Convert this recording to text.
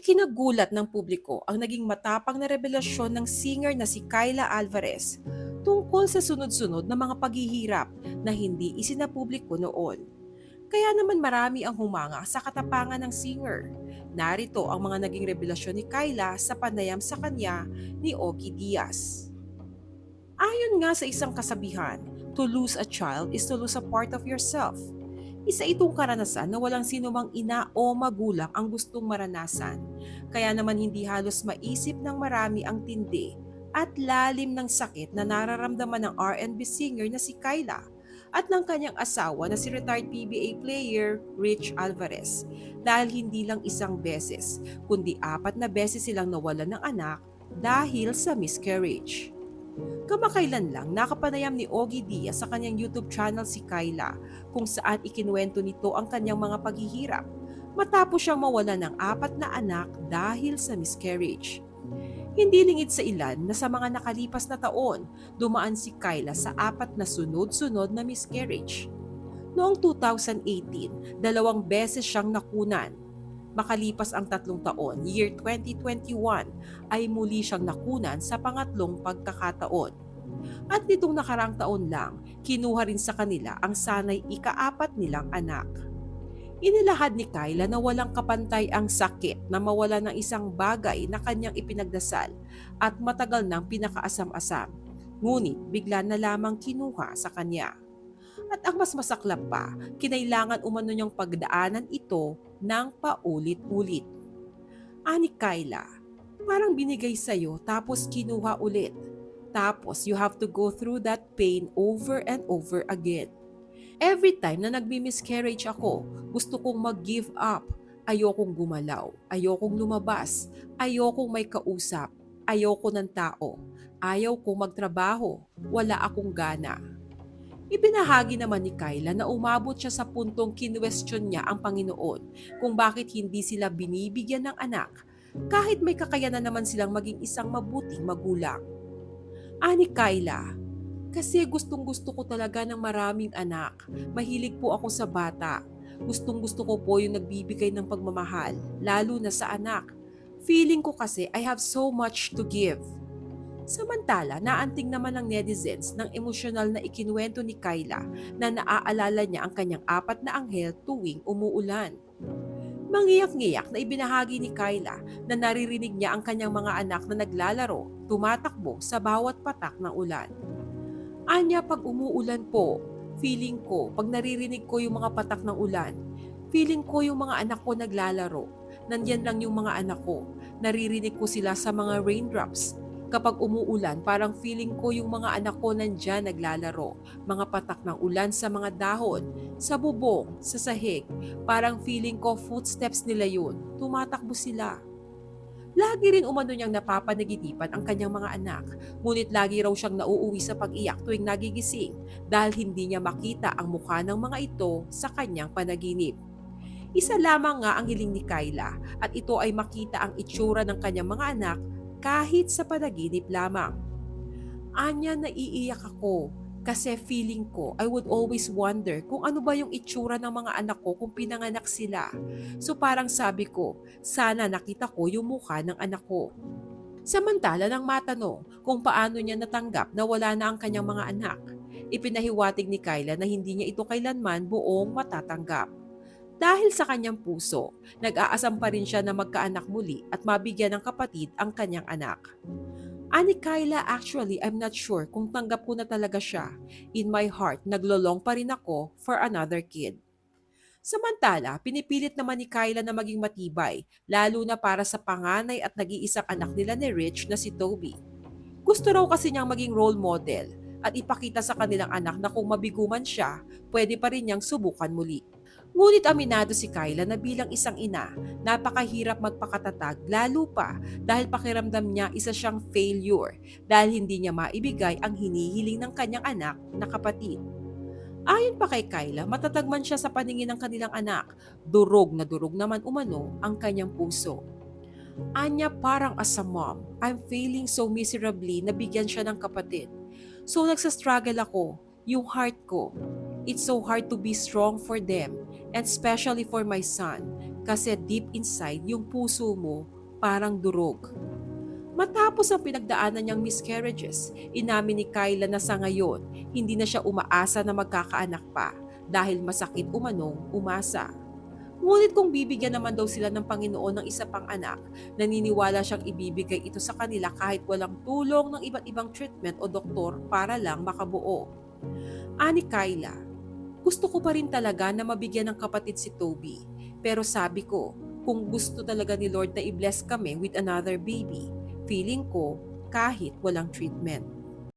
Ikinagulat ng publiko ang naging matapang na revelasyon ng singer na si Kyla Alvarez tungkol sa sunod-sunod na mga paghihirap na hindi isinapubliko noon. Kaya naman marami ang humanga sa katapangan ng singer. Narito ang mga naging revelasyon ni Kyla sa panayam sa kanya ni Ogie Diaz. Ayon nga sa isang kasabihan, to lose a child is to lose a part of yourself. Isa itong karanasan na walang sinumang ina o magulang ang gustong maranasan. Kaya naman hindi halos maisip ng marami ang tindi at lalim ng sakit na nararamdaman ng R&B singer na si Kyla at ng kanyang asawa na si retired PBA player Rich Alvarez dahil hindi lang isang beses kundi apat na beses silang nawalan ng anak dahil sa miscarriage. Kamakailan lang nakapanayam ni Ogie Diaz sa kanyang YouTube channel si Kyla kung saan ikinuwento nito ang kanyang mga paghihirap matapos siyang mawala ng apat na anak dahil sa miscarriage. Hindi lingid sa ilan na sa mga nakalipas na taon, dumaan si Kyla sa apat na sunod-sunod na miscarriage. Noong 2018, dalawang beses siyang nakunan. Makalipas ang tatlong taon, year 2021, ay muli siyang nakunan sa pangatlong pagkakataon. At nitong nakarang taon lang, kinuha rin sa kanila ang sanay ikaapat nilang anak. Inilahad ni Kyla na walang kapantay ang sakit na mawala ng isang bagay na kanyang ipinagdasal at matagal nang pinakaasam-asam. Ngunit bigla na lamang kinuha sa kanya. At ang mas masaklap pa, kinailangan umano niyang pagdaanan ito ng paulit-ulit. Ani Kyla, parang binigay sa'yo tapos kinuha ulit. Tapos you have to go through that pain over and over again. Every time na nagmi-miscarriage ako, gusto kong mag-give up. Ayokong gumalaw, ayokong lumabas, ayokong may kausap, ayoko ng tao, ayaw kong magtrabaho, wala akong gana. Ibinahagi naman ni Kyla na umabot siya sa puntong kinwestiyon niya ang Panginoon kung bakit hindi sila binibigyan ng anak kahit may kakayanan naman silang maging isang mabuting magulang. Ani Kyla, kasi gustong gusto ko talaga ng maraming anak. Mahilig po ako sa bata. Gustong gusto ko po yung nagbibigay ng pagmamahal, lalo na sa anak. Feeling ko kasi I have so much to give. Samantala, naanting naman ng netizens ng emosyonal na ikinuwento ni Kyla na naaalala niya ang kanyang apat na anghel tuwing umuulan. Mangiyak-ngiyak na ibinahagi ni Kyla na naririnig niya ang kanyang mga anak na naglalaro, tumatakbo sa bawat patak ng ulan. Anya pag umuulan po, feeling ko, pag naririnig ko yung mga patak ng ulan, feeling ko yung mga anak ko naglalaro. Nandyan lang yung mga anak ko. Naririnig ko sila sa mga raindrops. Kapag umuulan, parang feeling ko yung mga anak ko nandyan naglalaro. Mga patak ng ulan sa mga dahon, sa bubong, sa sahig. Parang feeling ko footsteps nila yun. Tumatakbo sila. Lagi rin umano niyang napapanaginipan ang kanyang mga anak, ngunit lagi raw siyang nauuwi sa pag-iyak tuwing nagigising dahil hindi niya makita ang mukha ng mga ito sa kanyang panaginip. Isa lamang nga ang hiling ni Kyla at ito ay makita ang itsura ng kanyang mga anak kahit sa panaginip lamang. Anya naiiyak ako kasi feeling ko I would always wonder kung ano ba yung itsura ng mga anak ko kung pinanganak sila. So parang sabi ko, sana nakita ko yung mukha ng anak ko. Samantala nang matanong kung paano niya natanggap na wala na ang kanyang mga anak, ipinahiwatig ni Kyla na hindi niya ito kailanman buong matatanggap. Dahil sa kanyang puso, nag-aasam pa rin siya na magkaanak muli at mabigyan ng kapatid ang kanyang anak. Ani Kyla, actually, I'm not sure kung tanggap ko na talaga siya. In my heart, naglolong pa rin ako for another kid. Samantala, pinipilit naman ni Kyla na maging matibay, lalo na para sa panganay at nag-iisang anak nila ni Rich na si Toby. Gusto raw kasi niyang maging role model at ipakita sa kanilang anak na kung mabiguman siya, pwede pa rin niyang subukan muli. Ngunit aminado si Kyla na bilang isang ina, napakahirap magpakatatag lalo pa dahil pakiramdam niya isa siyang failure dahil hindi niya maibigay ang hinihiling ng kanyang anak na kapatid. Ayon pa kay Kyla, matatag man siya sa paningin ng kanilang anak, durog na durog naman umano ang kanyang puso. Anya parang as a mom, I'm failing so miserably na bigyan siya ng kapatid. So nagsastruggle ako, yung heart ko. It's so hard to be strong for them, especially for my son. Kasi deep inside, yung puso mo parang durog. Matapos ang pinagdaanan niyang miscarriages, inamin ni Kyla na sa ngayon, hindi na siya umaasa na magkakaanak pa dahil masakit umanong umasa. Ngunit kung bibigyan naman daw sila ng Panginoon ng isa pang anak, naniniwala siyang ibibigay ito sa kanila kahit walang tulong ng iba't ibang treatment o doktor para lang makabuo. Ani Kyla, gusto ko pa rin talaga na mabigyan ng kapatid si Toby. Pero sabi ko, kung gusto talaga ni Lord na i-bless kami with another baby, feeling ko kahit walang treatment.